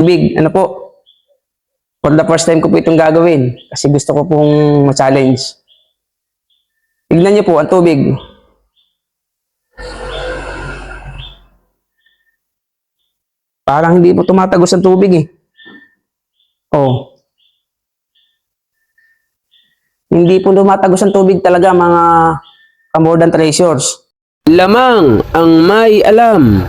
Tubig, ano po? For the first time ko po itong gagawin kasi gusto ko pong ma-challenge. Tignan niyo po ang tubig. Parang hindi po tumatagos ang tubig eh. Oh. Hindi po tumatagos ang tubig talaga mga than treasures. Lamang ang may alam.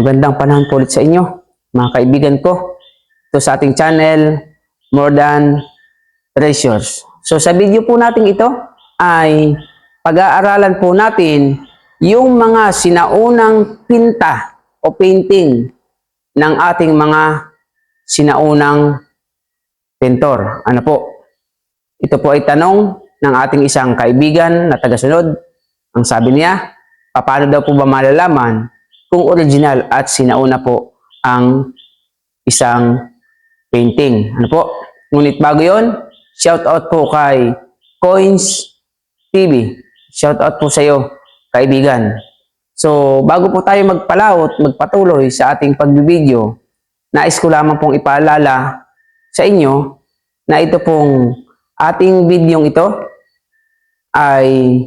Magandang panahon po ulit sa inyo, mga kaibigan ko. Ito sa ating channel, More Than Treasures. So sa video po natin ito ay pag-aaralan po natin yung mga sinaunang pinta o painting ng ating mga sinaunang pintor. Ano po? Ito po ay tanong ng ating isang kaibigan na tagasunod. Ang sabi niya, paano daw po ba malalaman kung original at sinauna po ang isang painting. Ano po? Ngunit bago yon, shout out po kay Coins TV. Shout out po sa iyo, kaibigan. So, bago po tayo magpalaot, magpatuloy sa ating pagbibideo, nais ko lamang pong ipaalala sa inyo na ito pong ating videong ito ay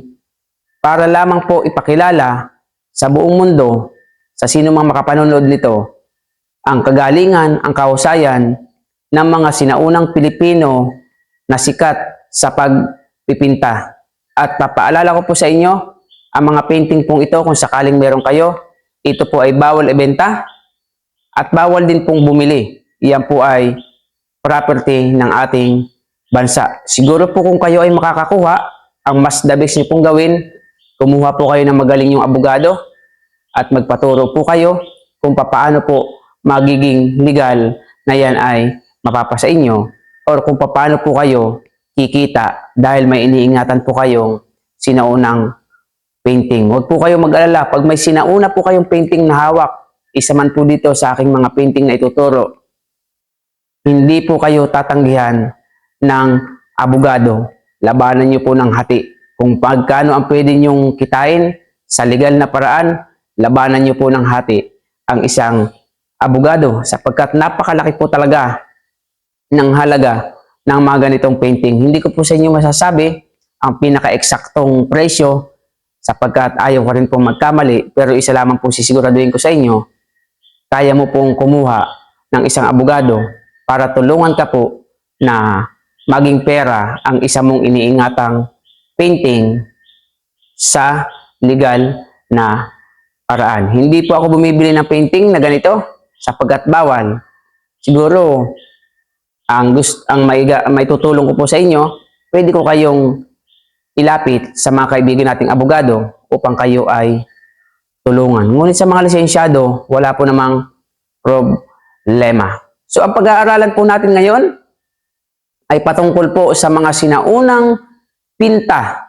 para lamang po ipakilala sa buong mundo sa sino mang makapanonood nito ang kagalingan, ang kahusayan ng mga sinaunang Pilipino na sikat sa pagpipinta. At papaalala ko po sa inyo, ang mga painting pong ito kung sakaling meron kayo, ito po ay bawal ibenta at bawal din pong bumili. Iyan po ay property ng ating bansa. Siguro po kung kayo ay makakakuha, ang mas the best niyo pong gawin, kumuha po kayo ng magaling yung abogado at magpaturo po kayo kung paano po magiging legal na yan ay mapapasa inyo or kung paano po kayo kikita dahil may iniingatan po kayong sinaunang painting. Huwag po kayo mag-alala. Pag may sinauna po kayong painting na hawak, isa man po dito sa aking mga painting na ituturo, hindi po kayo tatanggihan ng abogado. Labanan niyo po ng hati. Kung pagkano ang pwede niyong kitain sa legal na paraan, labanan niyo po ng hati ang isang abogado sapagkat napakalaki po talaga ng halaga ng mga ganitong painting. Hindi ko po sa inyo masasabi ang pinaka-eksaktong presyo sapagkat ayaw ko rin pong magkamali pero isa lamang po sisiguraduhin ko sa inyo kaya mo pong kumuha ng isang abogado para tulungan ka po na maging pera ang isa mong iniingatang painting sa legal na paraan. Hindi po ako bumibili ng painting na ganito sapagkat bawal. Siguro, ang gust ang may, may tutulong ko po sa inyo, pwede ko kayong ilapit sa mga kaibigan nating abogado upang kayo ay tulungan. Ngunit sa mga lisensyado, wala po namang problema. So, ang pag-aaralan po natin ngayon ay patungkol po sa mga sinaunang pinta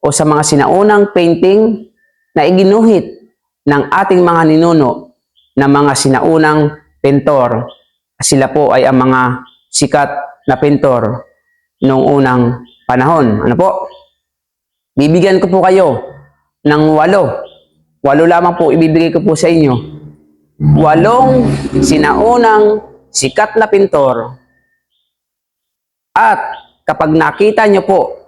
o sa mga sinaunang painting na iginuhit ng ating mga ninuno na mga sinaunang pintor. Sila po ay ang mga sikat na pintor noong unang panahon. Ano po? Bibigyan ko po kayo ng walo. Walo lamang po ibibigay ko po sa inyo. Walong sinaunang sikat na pintor. At kapag nakita nyo po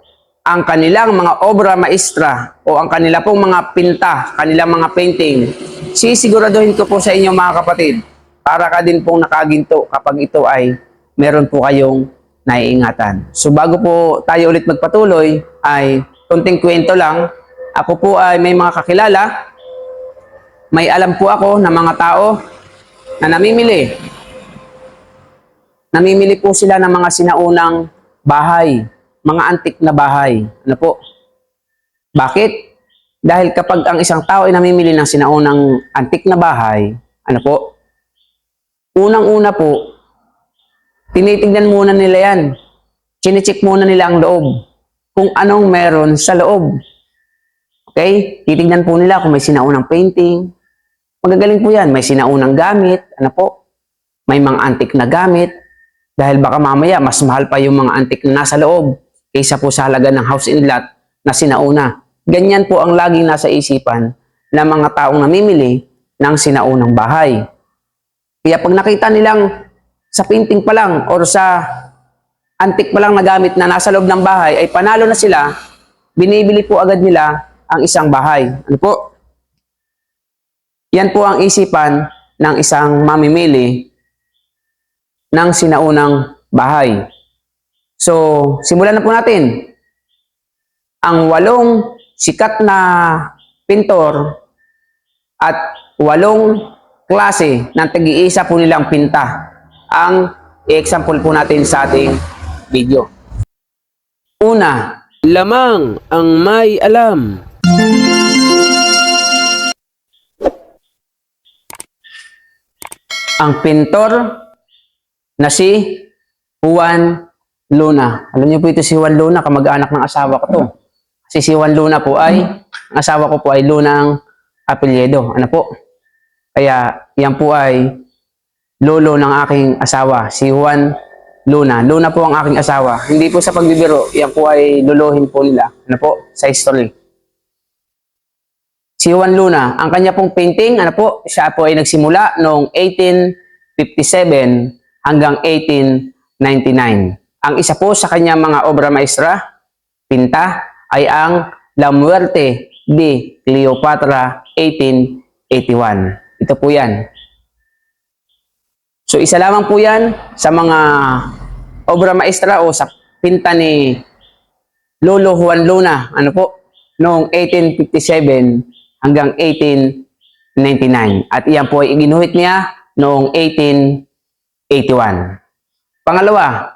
ang kanilang mga obra maestra o ang kanila pong mga pinta, kanilang mga painting, sisiguraduhin ko po sa inyo mga kapatid, para ka din pong nakaginto kapag ito ay meron po kayong naiingatan. So bago po tayo ulit magpatuloy, ay konting kwento lang. Ako po ay may mga kakilala, may alam po ako na mga tao na namimili. Namimili po sila ng mga sinaunang bahay, mga antik na bahay. Ano po? Bakit? Dahil kapag ang isang tao ay namimili ng sinaunang antik na bahay, ano po? Unang-una po, tinitignan muna nila yan. Chinecheck muna nila ang loob. Kung anong meron sa loob. Okay? Titignan po nila kung may sinaunang painting. Magagaling po yan. May sinaunang gamit. Ano po? May mga antik na gamit. Dahil baka mamaya, mas mahal pa yung mga antik na nasa loob kaysa po sa halaga ng house and lot na sinauna. ganyan po ang laging nasa isipan ng mga taong namimili ng sinaunang bahay. Kaya pag nakita nilang sa painting pa lang or sa antik pa lang na gamit na nasa loob ng bahay ay panalo na sila, binibili po agad nila ang isang bahay. Ano po? Yan po ang isipan ng isang mamimili ng sinaunang bahay. So, simulan na po natin. Ang walong sikat na pintor at walong klase ng tag-iisa po nilang pinta ang i-example po natin sa ating video. Una, Lamang ang may alam. ang pintor na si Juan Luna. Alam niyo po ito si Juan Luna, kamag-anak ng asawa ko to. Kasi si Juan Luna po ay, ang asawa ko po ay Luna ang apelyedo. Ano po? Kaya yan po ay lolo ng aking asawa, si Juan Luna. Luna po ang aking asawa. Hindi po sa pagbibiro, yan po ay luluhin po nila. Ano po? Sa history. Si Juan Luna, ang kanya pong painting, ano po, siya po ay nagsimula noong 1857 hanggang 1899. Ang isa po sa kanyang mga obra maestra, pinta, ay ang La Muerte de Cleopatra 1881. Ito po yan. So isa lamang po yan sa mga obra maestra o sa pinta ni Lolo Juan Luna, ano po, noong 1857 hanggang 1899. At iyan po ay iginuhit niya noong 1881. Pangalawa,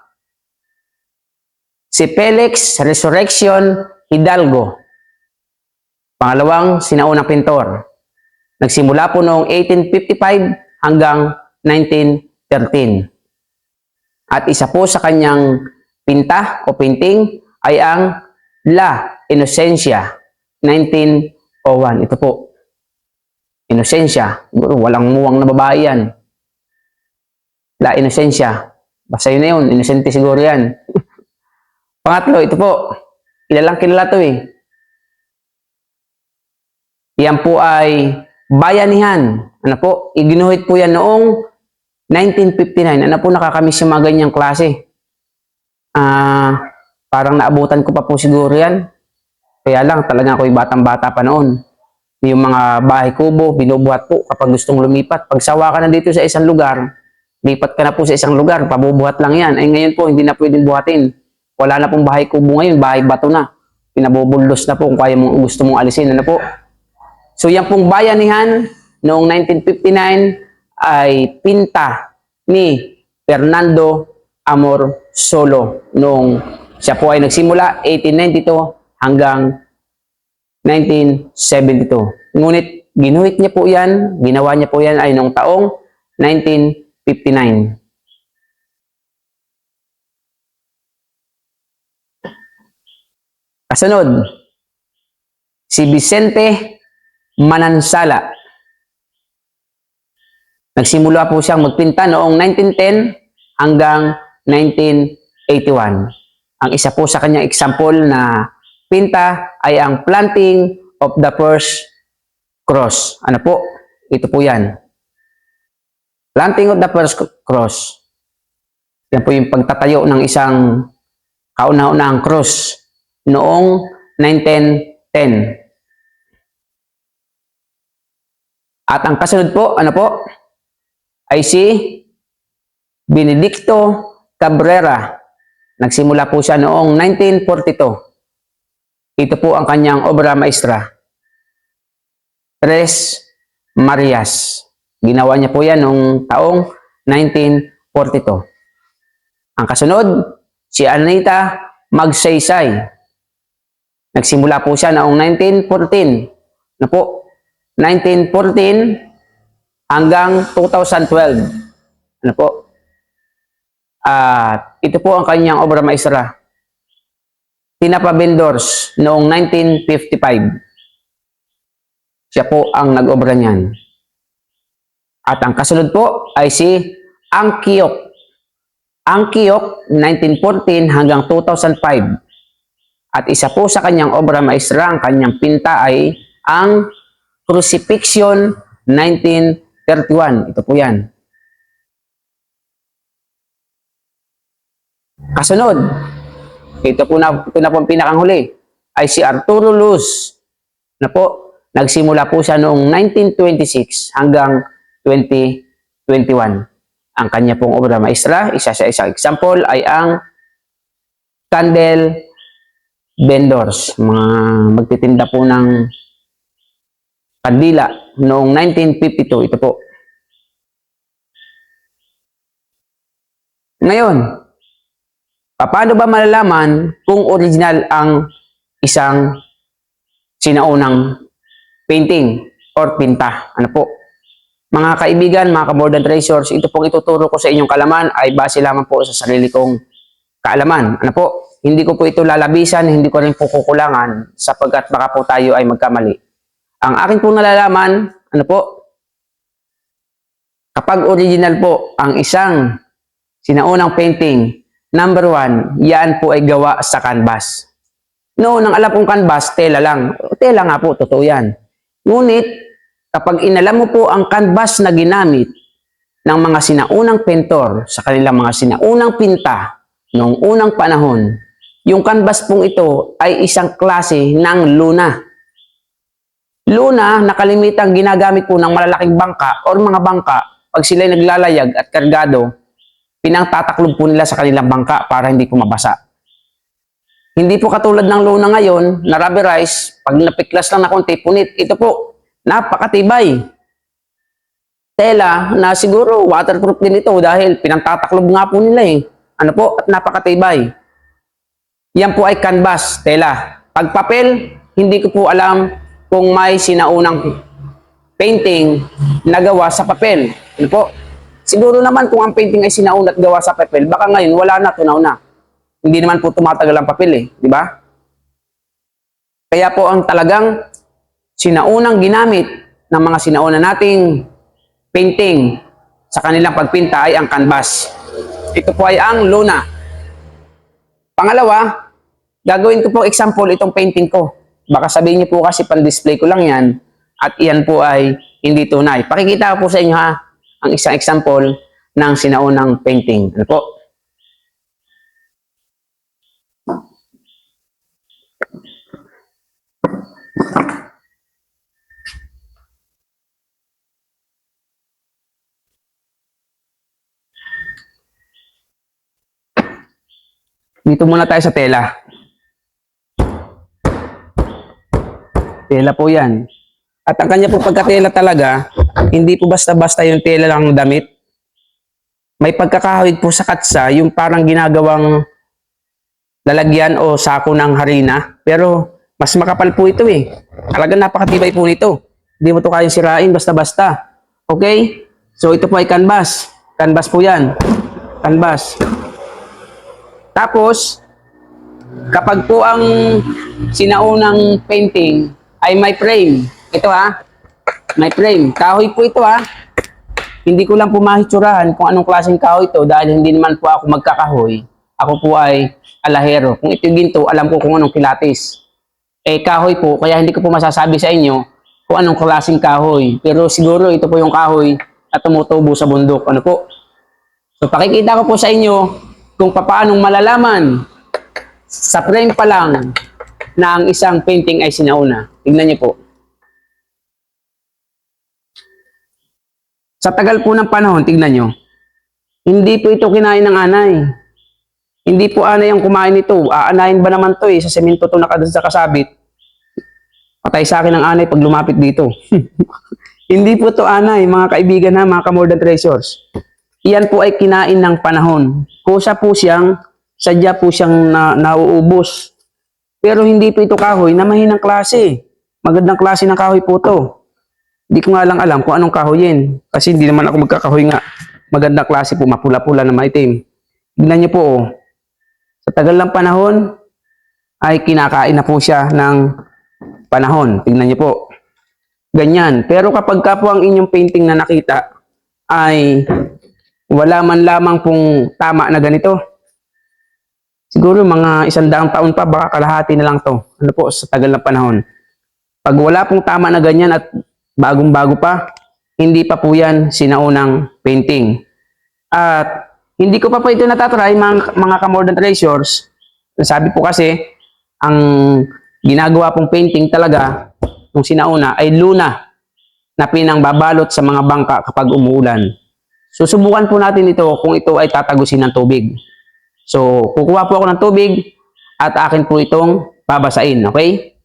si Felix Resurrection Hidalgo. Pangalawang sinaunang pintor. Nagsimula po noong 1855 hanggang 1913. At isa po sa kanyang pinta o painting ay ang La Inocencia 1901. Ito po. Inocencia. Walang muwang na babae yan. La Inocencia. Basta yun na yun. Inosente siguro yan. Pangatlo, ito po. Kilalang kilala to eh. Yan po ay bayanihan. Ano po? Iginuhit po yan noong 1959. Ano po nakakamiss yung mga ganyang klase? Ah, parang naabutan ko pa po siguro yan. Kaya lang, talaga ako'y batang-bata pa noon. Yung mga bahay kubo, binubuhat po kapag gustong lumipat. Pag sawa ka na dito sa isang lugar, lipat ka na po sa isang lugar, pabubuhat lang yan. Ay ngayon po, hindi na pwedeng buhatin. Wala na pong bahay kubo ngayon, bahay bato na. Pinabubuldos na po kung kaya mong gusto mong alisin. Ano po? So yan pong bayanihan noong 1959 ay pinta ni Fernando Amor Solo noong siya po ay nagsimula 1892 hanggang 1972. Ngunit ginuhit niya po yan, ginawa niya po yan ay noong taong 1959. Kasunod, si Vicente Manansala. Nagsimula po siyang magpinta noong 1910 hanggang 1981. Ang isa po sa kanyang example na pinta ay ang planting of the first cross. Ano po? Ito po yan. Planting of the first cross. Yan po yung pagtatayo ng isang kauna-unahang cross noong 1910. At ang kasunod po, ano po, ay si Benedicto Cabrera. Nagsimula po siya noong 1942. Ito po ang kanyang obra maestra. Tres Marias. Ginawa niya po yan noong taong 1942. Ang kasunod, si Anita Magsaysay. Nagsimula po siya noong 1914. Na po, 1914 hanggang 2012. Ano po? At ito po ang kanyang obra maestra. Tinapa Vendors noong 1955. Siya po ang nag-obra niyan. At ang kasunod po ay si Angkiok. Angkiok 1914 hanggang 2005. At isa po sa kanyang obra maestra, ang kanyang pinta ay ang Crucifixion 1931. Ito po yan. Kasunod, ito po na, ito na po ang pinakang huli, ay si Arturo Luz na po, nagsimula po siya noong 1926 hanggang 2021. Ang kanya pong obra maestra, isa sa isang example, ay ang candle vendors, mga magtitinda po ng kandila noong 1952. Ito po. Ngayon, paano ba malalaman kung original ang isang sinaunang painting or pinta? Ano po? Mga kaibigan, mga ka-modern treasures, ito pong ituturo ko sa inyong kalaman ay base lamang po sa sarili kong kaalaman. Ano po? Hindi ko po ito lalabisan, hindi ko rin po kukulangan sapagkat baka po tayo ay magkamali. Ang akin po nalalaman, ano po? Kapag original po ang isang sinaunang painting, number one, yan po ay gawa sa canvas. Noon, ang alam kong canvas, tela lang. Tela nga po, totoo yan. Ngunit, kapag inalam mo po ang canvas na ginamit ng mga sinaunang pentor sa kanilang mga sinaunang pinta noong unang panahon, yung canvas pong ito ay isang klase ng luna. Luna na kalimitang ginagamit po ng malalaking bangka or mga bangka pag sila naglalayag at kargado, pinangtataklob po nila sa kanilang bangka para hindi po mabasa. Hindi po katulad ng luna ngayon na rubberized, pag napiklas lang na konti, punit. Ito po, napakatibay. Tela na siguro waterproof din ito dahil pinangtataklob nga po nila eh. Ano po, at napakatibay. Yan po ay canvas, tela. Pag papel, hindi ko po alam kung may sinaunang painting na gawa sa papel. Ano po? Siguro naman kung ang painting ay sinauna at gawa sa papel, baka ngayon wala na, tunaw na. Hindi naman po tumatagal ang papel eh, di ba? Kaya po ang talagang sinaunang ginamit ng mga sinauna nating painting sa kanilang pagpinta ay ang canvas. Ito po ay ang luna. Pangalawa, gagawin ko po example itong painting ko. Baka sabihin niyo po kasi pan-display ko lang yan at iyan po ay hindi tunay. Pakikita ko po sa inyo ha ang isang example ng sinaunang painting. Ano po? Dito muna tayo sa tela. Tela po yan. At ang kanya po pagkatela talaga, hindi po basta-basta yung tela lang ng damit. May pagkakahawig po sa katsa, yung parang ginagawang lalagyan o sako ng harina. Pero mas makapal po ito eh. Talagang napakatibay po nito. Hindi mo to kayang sirain basta-basta. Okay? So ito po ay canvas. Canvas po yan. Canvas. Tapos, kapag po ang sinaunang painting ay may frame, ito ha, may frame. Kahoy po ito ha. Hindi ko lang po mahitsurahan kung anong klaseng kahoy ito dahil hindi naman po ako magkakahoy. Ako po ay alahero. Kung ito ginto, alam ko kung anong kilatis. Eh, kahoy po, kaya hindi ko po masasabi sa inyo kung anong klaseng kahoy. Pero siguro ito po yung kahoy na tumutubo sa bundok. Ano po? So, pakikita ko po sa inyo kung paano malalaman sa frame pa lang na ang isang painting ay sinauna. Tignan niyo po. Sa tagal po ng panahon, tignan nyo, hindi po ito kinain ng anay. Hindi po anay ang kumain nito. Aanayin ba naman to eh, sa semento to nakadun sa kasabit. Patay sa akin ang anay pag lumapit dito. hindi po to anay, mga kaibigan ha, mga ka-modern treasures. Iyan po ay kinain ng panahon. Kusa po siyang, sadya po siyang na, nauubos. Pero hindi po ito kahoy na mahinang klase. Magandang klase ng kahoy po to. Hindi ko nga lang alam kung anong kahoy yun. Kasi hindi naman ako magkakahoy nga. Magandang klase po, mapula-pula na maitim. Tignan niyo po, oh. sa tagal ng panahon, ay kinakain na po siya ng panahon. Tignan niyo po. Ganyan. Pero kapag ka po ang inyong painting na nakita ay wala man lamang pong tama na ganito. Siguro mga isang daang taon pa, baka kalahati na lang to. Ano po, sa tagal na panahon. Pag wala pong tama na ganyan at bagong-bago pa, hindi pa po yan sinaunang painting. At hindi ko pa po ito natatry, mga, mga ka-modern treasures. Sabi po kasi, ang ginagawa pong painting talaga, nung sinauna, ay luna na pinangbabalot sa mga bangka kapag umuulan. Susubukan po natin ito kung ito ay tatagusin ng tubig. So, kukuha po ako ng tubig at akin po itong babasain, okay?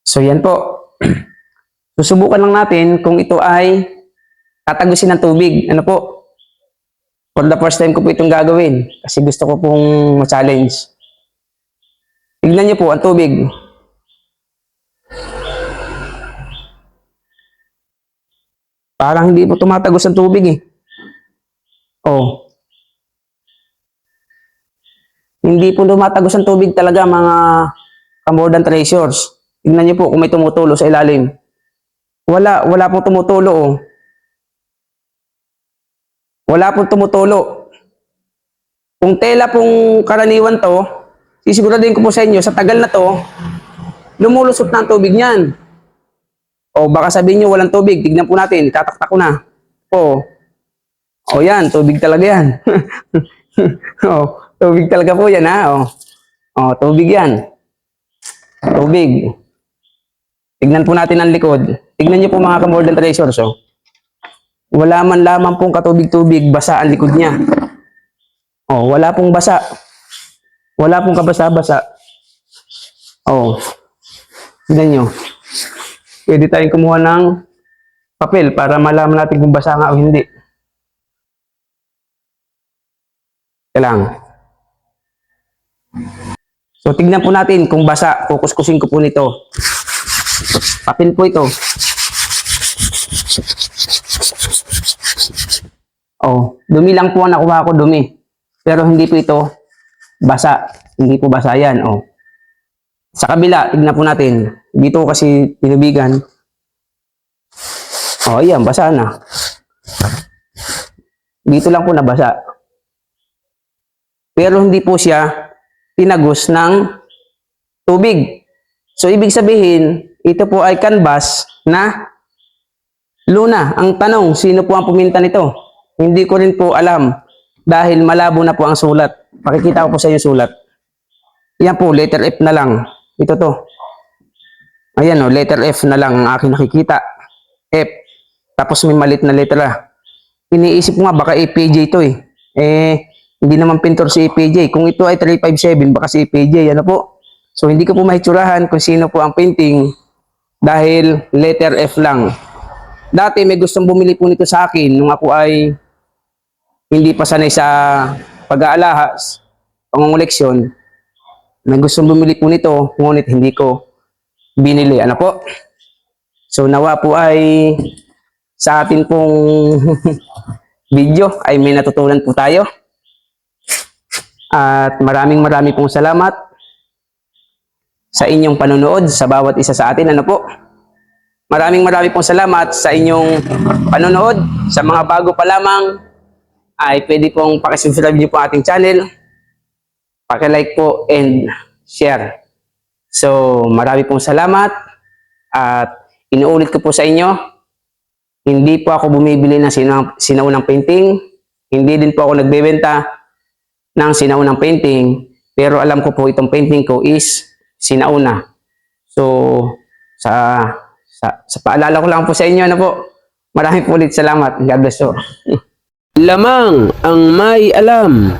So, yan po. Susubukan lang natin kung ito ay tatagusin ng tubig. Ano po? For the first time ko po itong gagawin kasi gusto ko pong ma-challenge. Tignan niyo po ang tubig. Parang hindi po tumatagos ang tubig eh. Oh. Hindi po tumatagos ang tubig talaga mga than treasures. Tingnan niyo po kung may tumutulo sa ilalim. Wala, wala pong tumutulo oh. Wala pong tumutulo. Kung tela pong karaniwan to, sisiguraduhin ko po sa inyo, sa tagal na to, lumulusot na ang tubig niyan. O baka sabihin nyo walang tubig, tignan po natin, itataktak ko na. O, o yan, tubig talaga yan. o, tubig talaga po yan ha. O, o tubig yan. Tubig. Tignan po natin ang likod. Tignan nyo po mga ka-more than treasures. Oh. Wala man lamang pong katubig-tubig, basa ang likod niya. Oh, wala pong basa. Wala pong kabasa-basa. Oh. Tignan nyo. Pwede tayong kumuha ng papel para malaman natin kung basa nga o hindi. Lang. So, tignan po natin kung basa. Kukuskusin ko po nito. Papel po ito. Oh, dumi lang po ang nakuha ko, dumi. Pero hindi po ito basa. Hindi po basa yan. Oh. Sa kabila, tignan po natin. Dito kasi tinubigan. Oh, ayan, basa na. Dito lang po nabasa. Pero hindi po siya tinagos ng tubig. So, ibig sabihin, ito po ay canvas na luna. Ang tanong, sino po ang puminta nito? Hindi ko rin po alam dahil malabo na po ang sulat. Pakikita ko po sa inyo sulat. Yan po, letter F na lang. Ito to. Ayan o, letter F na lang ang aking nakikita. F. Tapos may malit na letra. Iniisip ko nga, baka APJ to eh. Eh, hindi naman pintor si APJ. Kung ito ay 357, baka si APJ. Ano po? So, hindi ko po mahitsurahan kung sino po ang painting dahil letter F lang. Dati may gustong bumili po nito sa akin nung ako ay hindi pa sanay sa pag-aalahas, pangunguleksyon. May gustong bumili po nito, ngunit hindi ko binili. Ano po? So nawa po ay sa atin pong video ay may natutunan po tayo. At maraming maraming pong salamat sa inyong panonood sa bawat isa sa atin. Ano po? Maraming maraming pong salamat sa inyong panonood. Sa mga bago pa lamang, ay pwede pong pakisubscribe niyo po ating channel. Pakilike po and share. So, marami pong salamat. At inuulit ko po sa inyo, hindi po ako bumibili ng sina- sinaunang painting. Hindi din po ako nagbebenta ng sinaunang painting. Pero alam ko po itong painting ko is sinauna. So, sa sa, sa paalala ko lang po sa inyo, ano po, maraming po ulit salamat. God bless you. Lamang ang may alam.